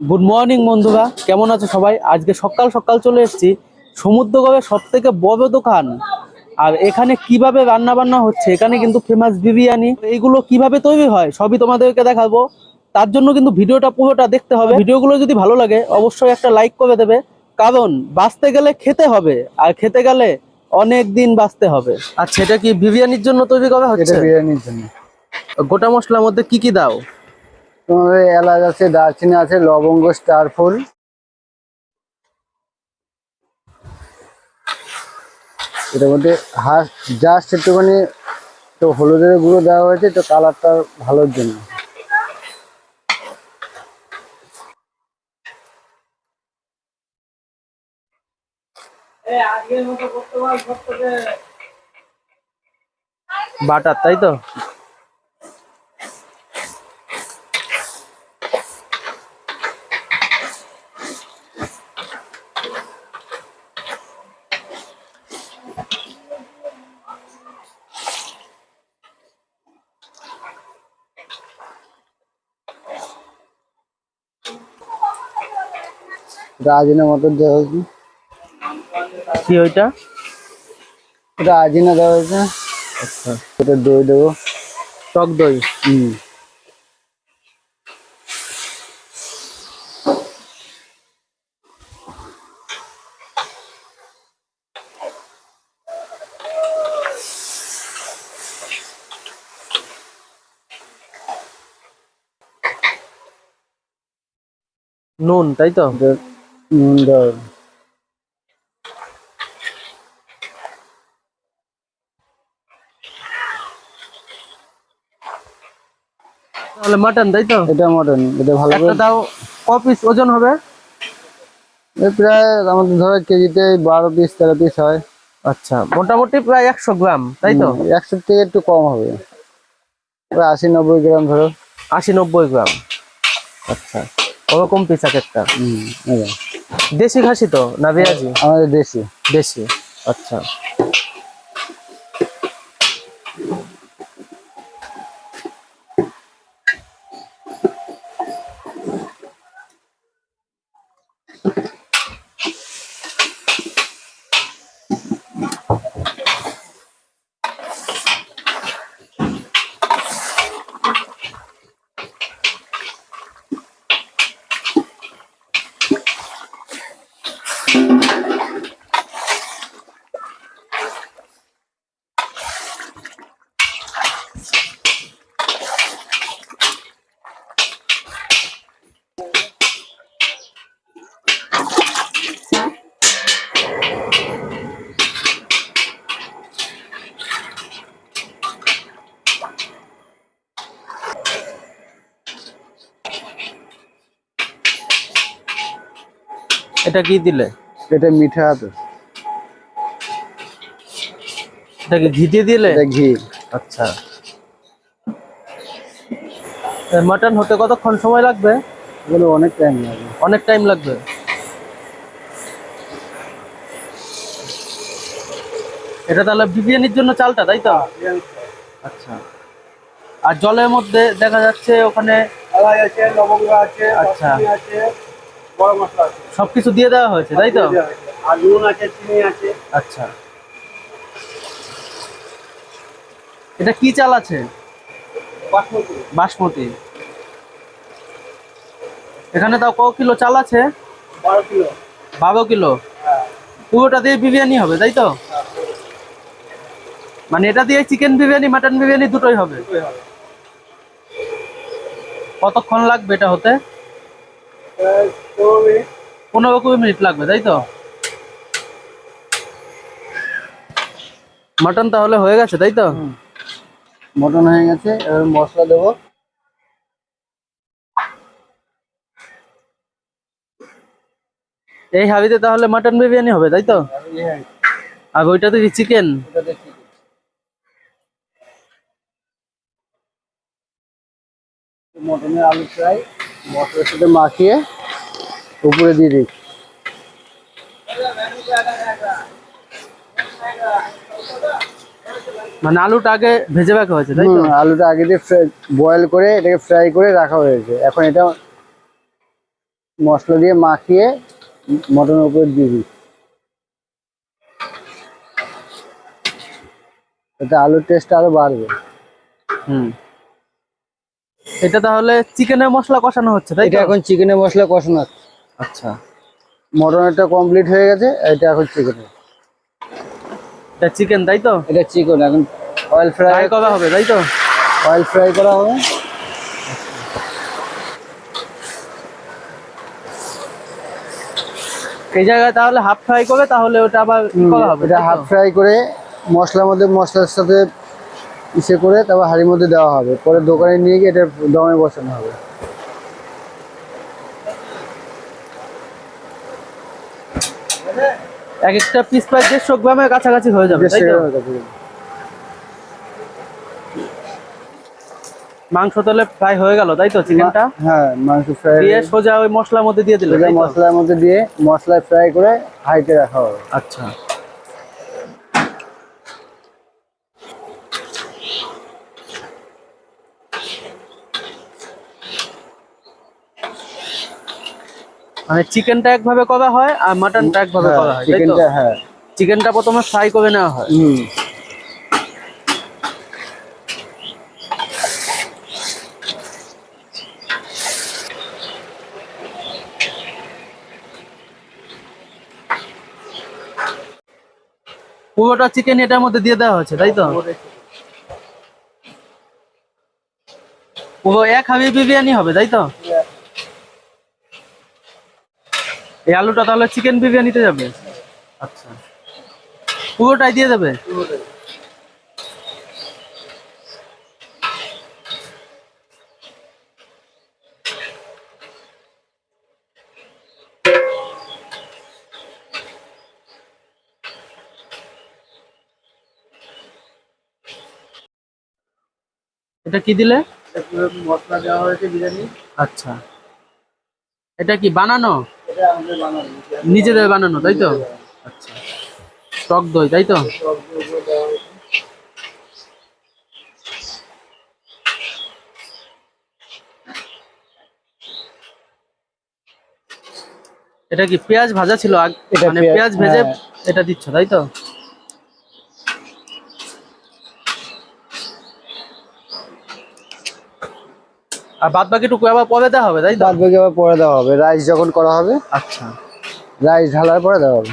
Good morning বন্ধুরা। কেমন আছে সবাই? আজকে সকাল সকাল চলে এসেছি সমুদ্রগড়ের সব থেকে বড় দোকান। আর এখানে কীভাবে রান্না বান্না হচ্ছে এখানে কিন্তু ফেমাস বিরিয়ানি। এইগুলো কীভাবে তৈরি হয় সবই তোমাদেরকে দেখাবো। তার জন্য কিন্তু ভিডিওটা পুরোটা দেখতে হবে। ভিডিওগুলো যদি ভালো লাগে অবশ্যই একটা লাইক করে দেবে। কারণ বাঁচতে গেলে খেতে হবে আর খেতে গেলে অনেক দিন বাঁচতে হবে। আচ্ছা এটা কি বিরিয়ানির জন্য তৈরি করা হচ্ছে? বিরিয়ানির জন্য। গোটা মশলার মধ্যে কি কি দাও? তোমার এলাচ আছে দারচিনি আছে লবঙ্গ স্টার ফুল। এটার মধ্যে হাফ জাস্ট একটুখানি তো হলুদের গুঁড়ো দেওয়া হয়েছে তো কালারটা ভালোর জন্য। বাটার তাই তো? আজিনা মতো দেওয়া হয়েছে। কি ওইটা? আজিনা দেওয়া হয়েছে। আচ্ছা। এটা দই দেবো। টক দই? হুম। নুন তাই তো? নুন তাহলে মাটন তাই তো? এটা মটন এটা ভালো একটা দাও ক পিস ওজন হবে? প্রায় আমাদের ধরো কেজিতে বারো পিস তেরো পিস হয়। আচ্ছা মোটামুটি প্রায় একশো গ্রাম তাই তো? একশো থেকে একটু কম হবে। ওই আশি নব্বই গ্রাম ধরো। আশি নব্বই গ্রাম। আচ্ছা ওরকম পিস এক একটা। হুম। দেশি খাসি তো না পেঁয়াজি আমাদের দেশি। দেশি? আচ্ছা। এটা কি দিলে? এটা মিঠা আছে এটা কি ঘি দিয়ে দিলে? এটা ঘি। আচ্ছা। মাটন হতে কতক্ষণ সময় লাগবে? এগুলো অনেক টাইম লাগবে অনেক টাইম লাগবে। এটা তাহলে বিরিয়ানির জন্য চালটা তাই তো? আচ্ছা। আর জলের মধ্যে দেখা যাচ্ছে ওখানে এলাচ আছে লবঙ্গ আছে আচ্ছা। আছে। বড় মশলা আছে সবকিছু দিয়ে দেওয়া হয়েছে তাই তো? আর নুন আছে চিনি আছে। আচ্ছা। এটা কি চাল আছে? বাসমতি। বাসমতি। এখানে তাও ক কিলো চাল আছে? বারো কিলো। বারো কিলো? হ্যাঁ। পুরোটা দিয়ে বিরিয়ানি হবে তাই তো? মানে এটা দিয়ে চিকেন বিরিয়ানি মাটন বিরিয়ানি দুটোই হবে। কতক্ষণ লাগবে এটা হতে? পনেরো কুড়ি মিনিট লাগবে তাই তো? মাটন তাহলে হয়ে গেছে তাই তো? মটন হয়ে গেছে এবার মশলা দেবো। এই হাবিতে তাহলে মাটন বিরিয়ানি হবে তাই তো? আর ওইটাতে কি চিকেন। মটনের আলু ফ্রাই মশলার সাথে মাখিয়ে উপরে দিয়ে দিই। মানে আলুটা আগে ভেজে রাখা হয়েছে তাই তো? আলুটা আগে দিয়ে বয়েল করে এটাকে ফ্রাই করে রাখা হয়েছে। এখন এটা মশলা দিয়ে মাখিয়ে মটনের উপরে দিয়ে দিই। এতে আলুর টেস্ট আরও বাড়বে। হুম। এটা তাহলে চিকেনের মশলা কষানো হচ্ছে তাই এটা এখন চিকেনের মশলা কষানো আছে। আচ্ছা। মটনেরটা কমপ্লিট হয়ে গেছে এটা এখন চিকেনের এটা চিকেন তাই তো? এটা চিকেন এখন অয়েল ফ্রাই করা হবে তাই তো? অয়েল ফ্রাই করা হবে। এই জায়গায় তাহলে হাফ ফ্রাই করে তাহলে ওটা আবার করা হবে এটা হাফ ফ্রাই করে মশলার মধ্যে মশলার সাথে ইসে করে তারপর হাঁড়ির মধ্যে দেওয়া হবে। পরে দোকানে নিয়ে গিয়ে এটা দমে বসানো হবে। এক একটা পিস প্রায় দেড়শো গ্রামের কাছাকাছি হয়ে যাবে মাংস তাহলে ফ্রাই হয়ে গেল তাই তো চিকেনটা? হ্যাঁ মাংস ফ্রাই দিয়ে সোজা ওই মশলার মধ্যে দিয়ে দিলে মশলার মধ্যে দিয়ে মশলায় ফ্রাই করে হাইতে রাখা হবে। আচ্ছা। মানে চিকেনটা একভাবে করা হয় আর মাটনটা একভাবে করা হয় চিকেনটা হ্যাঁ। চিকেনটা প্রথমে ফ্রাই করে নেওয়া হয়। হুম। পুরোটা চিকেন এটার মধ্যে দিয়ে দেওয়া হচ্ছে তাই তো? পুরো এক হাবি বিরিয়ানি হবে তাই তো? এই আলুটা তাহলে চিকেন বিরিয়ানিতে যাবে? আচ্ছা। পুরোটাই দিয়ে দেবে এটা কি দিলে? মশলা দেওয়া হয়েছে বিরিয়ানি। আচ্ছা। এটা কি বানানো বানানো? নিজেদের বানানো তাই তো? আচ্ছা। টক দই তাই তো? এটা কি পেঁয়াজ ভাজা ছিল আগ- মানে পেঁয়াজ- পেঁয়াজ ভেজে হ্যাঁ। এটা দিচ্ছ তাই তো? আর বাদ বাকিটুকু আবার পরে দেওয়া হবে তাই বাদ বাকি আবার পরে দেওয়া হবে। রাইস যখন করা হবে আচ্ছা। রাইস ঢালার পরে দেওয়া হবে।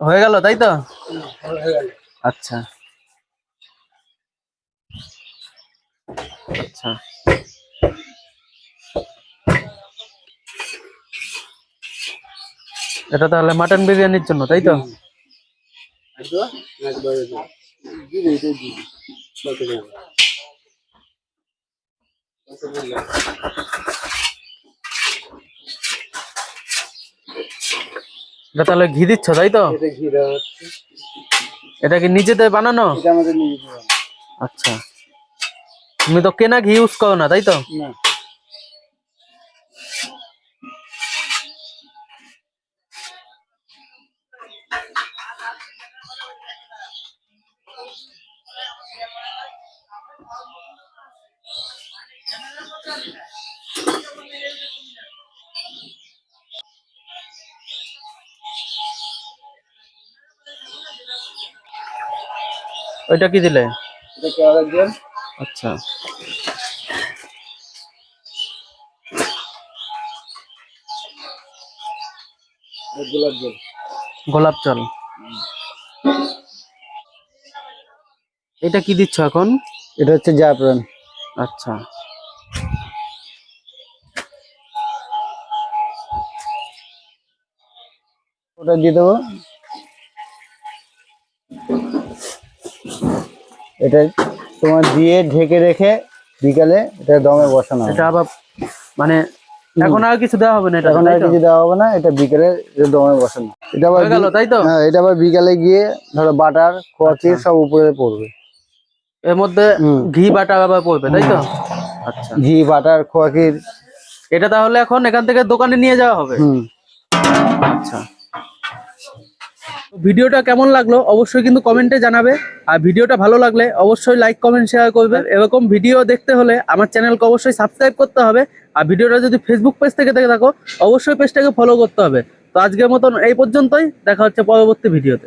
হয়ে গেল তাই তো? আচ্ছা। আচ্ছা। এটা তাহলে মাটন বিরিয়ানির জন্য তাই তো? এটা তাহলে ঘি দিচ্ছ তাই তো? এটা কি নিজেদের বানানো। আচ্ছা। তুমি তো কেনা ঘি ইউজ করো না তাই তো? না। ওইটা কি দিলে? আচ্ছা। গোলাপ জল। গোলাপ জল। এটা কি দিচ্ছ এখন? এটা হচ্ছে জাফরান। আচ্ছা। ওটা দিয়ে দেবো। এটা তোমার দিয়ে ঢেকে রেখে বিকালে এটা দমে বসানো এটা আবার মানে এখন আর কিছু দেওয়া হবে না এটা এখন আর কিছু দেওয়া হবে না এটা বিকেলে দমে বসানো। এটা আবার গেল তাই তো? হ্যাঁ এটা আবার বিকালে গিয়ে ধরো বাটার খোয়াচি সব উপরে পড়বে। এর মধ্যে ঘি বাটা আবার পড়বে তাই তো? আচ্ছা। ঘি বাটার খোয়াকির এটা তাহলে এখন এখান থেকে দোকানে নিয়ে যাওয়া হবে? আচ্ছা। ভিডিওটা কেমন লাগল অবশ্যই কিন্তু কমেন্টে জানাবে। আর ভিডিওটা ভালো লাগলে অবশ্যই লাইক কমেন্ট শেয়ার করবে। এরকম ভিডিও দেখতে হলে আমার চ্যানেলকে অবশ্যই সাবস্ক্রাইব করতে হবে। আর ভিডিওটা যদি ফেসবুক পেজ থেকে দেখে থাকো, অবশ্যই পেজটাকে ফলো করতে হবে। তো আজকের মতন এই পর্যন্তই। দেখা হচ্ছে পরবর্তী ভিডিওতে